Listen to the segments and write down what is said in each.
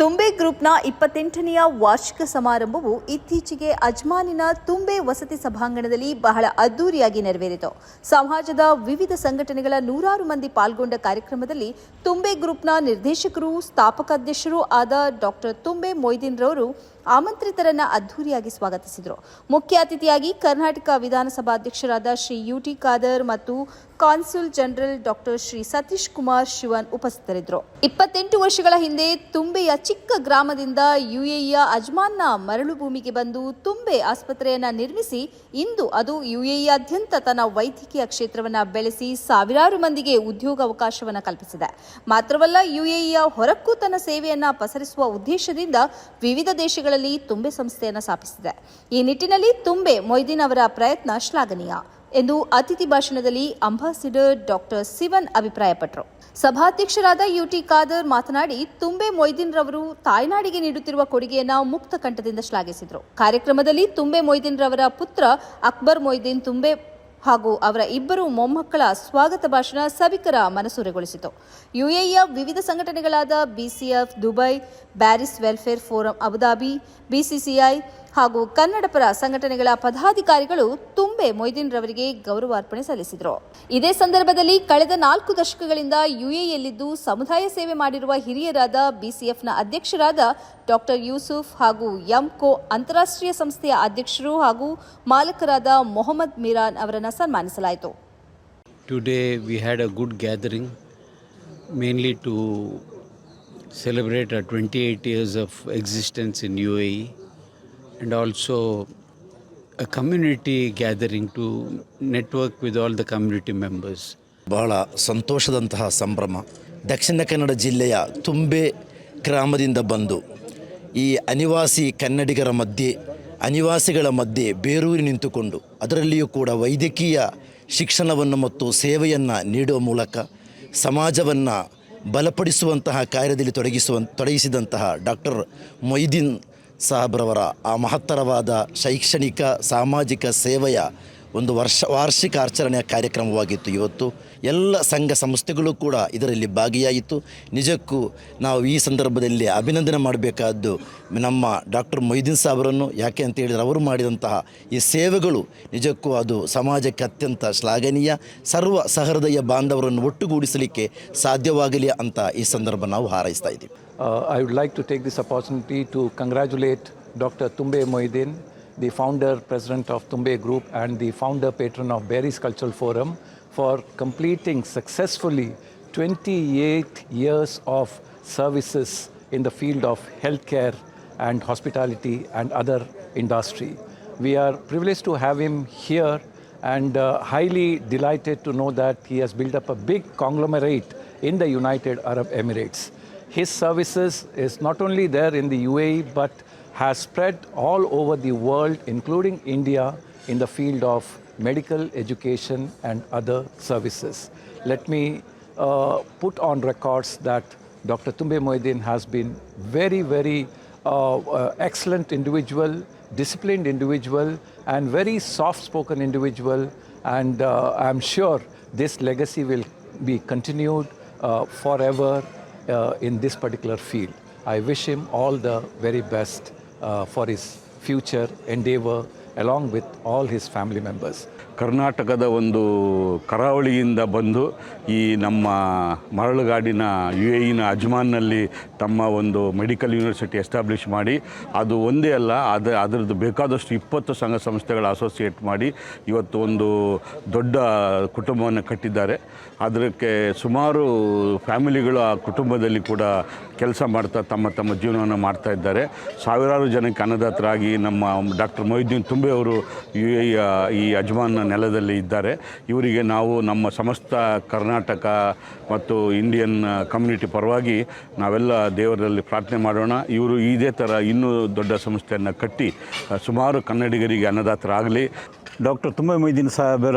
ತುಂಬೆ ಗ್ರೂಪ್ನ ಇಪ್ಪತ್ತೆಂಟನೆಯ ವಾರ್ಷಿಕ ಸಮಾರಂಭವು ಇತ್ತೀಚೆಗೆ ಅಜ್ಮಾನಿನ ತುಂಬೆ ವಸತಿ ಸಭಾಂಗಣದಲ್ಲಿ ಬಹಳ ಅದ್ದೂರಿಯಾಗಿ ನೆರವೇರಿತು. ಸಮಾಜದ ವಿವಿಧ ಸಂಘಟನೆಗಳ ನೂರಾರು ಮಂದಿ ಪಾಲ್ಗೊಂಡ ಕಾರ್ಯಕ್ರಮದಲ್ಲಿ ತುಂಬೆ ಗ್ರೂಪ್ನ ನಿರ್ದೇಶಕರು ಸ್ಥಾಪಕ ಅಧ್ಯಕ್ಷರು ಆದ ಡಾಕ್ಟರ್ ತುಂಬೆ ಮೊಯ್ದೀನ್ ರವರು ಆಮಂತ್ರಿತರನ್ನ ಅದ್ದೂರಿಯಾಗಿ ಸ್ವಾಗತಿಸಿದರು. ಮುಖ್ಯ ಅತಿಥಿಯಾಗಿ ಕರ್ನಾಟಕ ವಿಧಾನಸಭಾ ಅಧ್ಯಕ್ಷರಾದ ಶ್ರೀ ಯುಟಿ ಖಾದರ್ ಮತ್ತು consul general doctor Shri Satish Kumar Shivan ಉಪಸ್ಥಿತರಿದ್ದರು. ಇಪ್ಪತ್ತೆಂಟು ವರ್ಷಗಳ ಹಿಂದೆ ತುಂಬೆಯ ಚಿಕ್ಕ ಗ್ರಾಮದಿಂದ ಯುಎಇಯ ಅಜ್ಮಾನ್ನ ಮರಳು ಭೂಮಿಗೆ ಬಂದು ತುಂಬೆ ಆಸ್ಪತ್ರೆಯನ್ನ ನಿರ್ಮಿಸಿ ಇಂದು ಅದು ಯುಎಇಯಾದ್ಯಂತ ತನ್ನ ವೈದ್ಯಕೀಯ ಕ್ಷೇತ್ರವನ್ನ ಬೆಳೆಸಿ ಸಾವಿರಾರು ಮಂದಿಗೆ ಉದ್ಯೋಗಾವಕಾಶವನ್ನು ಕಲ್ಪಿಸಿದೆ. ಮಾತ್ರವಲ್ಲ, ಯುಎಇಯ ಹೊರಕ್ಕೂ ತನ್ನ ಸೇವೆಯನ್ನ ಪಸರಿಸುವ ಉದ್ದೇಶದಿಂದ ವಿವಿಧ ದೇಶಗಳಲ್ಲಿ ತುಂಬೆ ಸಂಸ್ಥೆಯನ್ನು ಸ್ಥಾಪಿಸಿದೆ. ಈ ನಿಟ್ಟಿನಲ್ಲಿ ತುಂಬೆ ಮೊಯ್ದೀನ್ ಅವರ ಪ್ರಯತ್ನ ಶ್ಲಾಘನೀಯ ಎಂದು ಅತಿಥಿ ಭಾಷಣದಲ್ಲಿ ಅಂಬಾಸಿಡರ್ ಡಾಕ್ಟರ್ ಸಿವನ್ ಅಭಿಪ್ರಾಯಪಟ್ಟರು ಸಭಾಧ್ಯಕ್ಷರಾದ ಯುಟಿ ಖಾದರ್ ಮಾತನಾಡಿ, ತುಂಬೆ ಮೊಯ್ದೀನ್ ರವರು ತಾಯ್ನಾಡಿಗೆ ನೀಡುತ್ತಿರುವ ಕೊಡುಗೆಯನ್ನು ಮುಕ್ತ ಕಂಠದಿಂದ ಶ್ಲಾಘಿಸಿದರು. ಕಾರ್ಯಕ್ರಮದಲ್ಲಿ ತುಂಬೆ ಮೊಯ್ದೀನ್ ರವರ ಪುತ್ರ ಅಕ್ಬರ್ ಮೊಯ್ದೀನ್ ತುಂಬೆ ಹಾಗೂ ಅವರ ಇಬ್ಬರು ಮೊಮ್ಮಕ್ಕಳ ಸ್ವಾಗತ ಭಾಷಣ ಸಭಿಕರ ಮನಸೂರೆಗೊಳಿಸಿತು. ಯುಎಇಯ ವಿವಿಧ ಸಂಘಟನೆಗಳಾದ BCF, Dubai Bearys welfare forum, Abu Dhabi, BCCI ಹಾಗೂ ಕನ್ನಡಪರ ಸಂಘಟನೆಗಳ ಪದಾಧಿಕಾರಿಗಳು ತುಂಬೆ ಮೊಯ್ದೀನ್ ರವರಿಗೆ ಗೌರವಾರ್ಪಣೆ ಸಲ್ಲಿಸಿದರು. ಇದೇ ಸಂದರ್ಭದಲ್ಲಿ ಕಳೆದ ನಾಲ್ಕು ದಶಕಗಳಿಂದ ಯುಎಇಯಲ್ಲಿದ್ದು ಸಮುದಾಯ ಸೇವೆ ಮಾಡಿರುವ ಹಿರಿಯರಾದ ಬಿಸಿಎಫ್ನ ಅಧ್ಯಕ್ಷರಾದ ಡಾಕ್ಟರ್ ಯೂಸುಫ್ ಹಾಗೂ ಎಂಕೋ ಅಂತಾರಾಷ್ಟ್ರೀಯ ಸಂಸ್ಥೆಯ ಅಧ್ಯಕ್ಷರು ಹಾಗೂ ಮಾಲಕರಾದ ಮೊಹಮ್ಮದ್ ಮಿರಾನ್ ಅವರನ್ನು ಸನ್ಮಾನಿಸಲಾಯಿತು. Today we had a good gathering mainly to celebrate a twenty eight years of existence in UAE and also a community gathering to network with all the community members ಬಹಳ ಸಂತೋಷದಂತಹ ಸಂಭ್ರಮ. ದಕ್ಷಿಣ ಕನ್ನಡ ಜಿಲ್ಲೆಯ ತುಂಬೆ ಗ್ರಾಮದಿಂದ ಬಂದು ಈ ಅನಿವಾಸಿ ಕನ್ನಡಿಗರ ಮಧ್ಯೆ ಅನಿವಾಸಿಗಳ ಮಧ್ಯೆ ಬೇರೂರಿ ನಿಂತುಕೊಂಡು ಅದರಲ್ಲಿಯೂ ಕೂಡ ವೈದ್ಯಕೀಯ ಶಿಕ್ಷಣವನ್ನು ಮತ್ತು ಸೇವೆಯನ್ನು ನೀಡುವ ಮೂಲಕ ಸಮಾಜವನ್ನು ಬಲಪಡಿಸುವಂತಹ ಕಾರ್ಯದಲ್ಲಿ ತೊಡಗಿಸುವ ತೊಡಗಿಸಿದಂತಹ ಡಾಕ್ಟರ್ ಮೊಯ್ದೀನ್ ಸಾಹಬ್ರವರ ಆ ಮಹತ್ತರವಾದ ಶೈಕ್ಷಣಿಕ, ಸಾಮಾಜಿಕ ಸೇವೆಯ ಒಂದು ವರ್ಷ ವಾರ್ಷಿಕ ಆಚರಣೆಯ ಕಾರ್ಯಕ್ರಮವಾಗಿತ್ತು. ಇವತ್ತು ಎಲ್ಲ ಸಂಘ ಸಂಸ್ಥೆಗಳು ಕೂಡ ಇದರಲ್ಲಿ ಭಾಗಿಯಾಯಿತು. ನಿಜಕ್ಕೂ ನಾವು ಈ ಸಂದರ್ಭದಲ್ಲಿ ಅಭಿನಂದನೆ ಮಾಡಬೇಕಾದ್ದು ನಮ್ಮ ಡಾಕ್ಟರ್ ಮೊಯ್ದೀನ್ ಸಾಹಬರನ್ನು ಯಾಕೆ ಅಂತ ಹೇಳಿದರೆ ಅವರು ಮಾಡಿದಂತಹ ಈ ಸೇವೆಗಳು ನಿಜಕ್ಕೂ ಅದು ಸಮಾಜಕ್ಕೆ ಅತ್ಯಂತ ಶ್ಲಾಘನೀಯ ಸರ್ವ ಸಹೃದಯ ಬಾಂಧವರನ್ನು ಒಟ್ಟುಗೂಡಿಸಲಿಕ್ಕೆ ಸಾಧ್ಯವಾಗಲಿ ಅಂತ ಈ ಸಂದರ್ಭ ನಾವು ಹಾರೈಸ್ತಾ ಇದ್ದೀವಿ. I would like to take this opportunity to congratulate doctor Thumbe Moidin, the founder, president of Tumbe Group, and the founder, patron of Berries Cultural Forum, for completing successfully 28 years of services in the field of healthcare and hospitality and other industry. We are privileged to have him here and uh, highly delighted to know that he has built up a big conglomerate in the United Arab Emirates. His services is not only there in the UAE but has spread all over the world, including India, in the field of medical education and other services. Let me uh, put on records that Dr. Tumbe Moedin has been very, very uh, uh, excellent individual, disciplined individual, and very soft-spoken individual. And uh, I'm sure this legacy will be continued uh, forever uh, in this particular field. I wish him all the very best for his future endeavor along with all his family members. ಕರ್ನಾಟಕದ ಒಂದು ಕರಾವಳಿಯಿಂದ ಬಂದು ಈ ನಮ್ಮ ಮರಳುಗಾಡಿನ you ಎಇನ ಅಜ್ಮಾನ್ನಲ್ಲಿ ತಮ್ಮ ಒಂದು medical university establish ಮಾಡಿ, ಅದು ಒಂದೇ ಅಲ್ಲ ಅದು ಅದರದ್ದು ಬೇಕಾದಷ್ಟು ಇಪ್ಪತ್ತು ಸಂಘ ಸಂಸ್ಥೆಗಳ ಅಸೋಸಿಯೇಟ್ ಮಾಡಿ ಇವತ್ತು ಒಂದು ದೊಡ್ಡ ಕುಟುಂಬವನ್ನು ಕಟ್ಟಿದ್ದಾರೆ ಅದಕ್ಕೆ ಸುಮಾರು ಫ್ಯಾಮಿಲಿಗಳು ಆ ಕುಟುಂಬದಲ್ಲಿ ಕೂಡ ಕೆಲಸ ಮಾಡ್ತಾ ತಮ್ಮ ತಮ್ಮ ಜೀವನವನ್ನು ಮಾಡ್ತಾ ಇದ್ದಾರೆ. ಸಾವಿರಾರು ಜನಕ್ಕೆ ಅನ್ನದಾತರಾಗಿ ನಮ್ಮ ಡಾಕ್ಟರ್ ಮೊಯ್ದೀನ್ ತುಂಬೆ ಅವರು ಈ ಅಜ್ಮಾನ್ನ ನೆಲದಲ್ಲಿ ಇದ್ದಾರೆ. ಇವರಿಗೆ ನಾವು ನಮ್ಮ ಸಮಸ್ತ ಕರ್ನಾಟಕ ಮತ್ತು ಇಂಡಿಯನ್ ಕಮ್ಯುನಿಟಿ ಪರವಾಗಿ ನಾವೆಲ್ಲ ದೇವರಲ್ಲಿ ಪ್ರಾರ್ಥನೆ ಮಾಡೋಣ. ಇವರು ಇದೇ ಥರ ಇನ್ನೂ ದೊಡ್ಡ ಸಂಸ್ಥೆಯನ್ನು ಕಟ್ಟಿ, ಸುಮಾರು ಕನ್ನಡಿಗರಿಗೆ ಅನ್ನದಾತರಾಗಲಿ. ಡಾಕ್ಟರ್ ತುಂಬೆ ಮೊಯ್ದೀನ್ ಸಾಹೇಬರ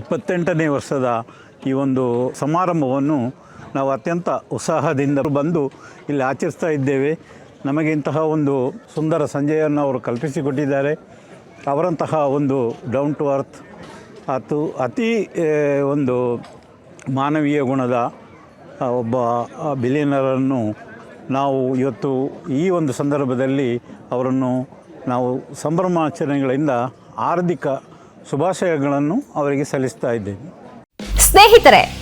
ಇಪ್ಪತ್ತೆಂಟನೇ ವರ್ಷದ ಈ ಒಂದು ಸಮಾರಂಭವನ್ನು ನಾವು ಅತ್ಯಂತ ಉತ್ಸಾಹದಿಂದ ಬಂದು ಇಲ್ಲಿ ಆಚರಿಸ್ತಾ ಇದ್ದೇವೆ. ನಮಗೆ ಇಂತಹ ಒಂದು ಸುಂದರ ಸಂಜೆಯನ್ನು ಅವರು ಕಲ್ಪಿಸಿಕೊಟ್ಟಿದ್ದಾರೆ. ಅವರಂತಹ ಒಂದು ಡೌನ್ ಟು ಅರ್ತ್ ಅದು ಅತಿ ಒಂದು ಮಾನವೀಯ ಗುಣದ ಒಬ್ಬ ಬಿಲಿಯನರನ್ನು ನಾವು ಇವತ್ತು ಈ ಒಂದು ಸಂದರ್ಭದಲ್ಲಿ ಅವರನ್ನು ನಾವು ಸಂಭ್ರಮಾಚರಣೆಗಳಿಂದ ಹಾರ್ದಿಕ ಶುಭಾಶಯಗಳನ್ನು ಅವರಿಗೆ ಸಲ್ಲಿಸ್ತಾ ಇದ್ದೇವೆ. ಸ್ನೇಹಿತರೆ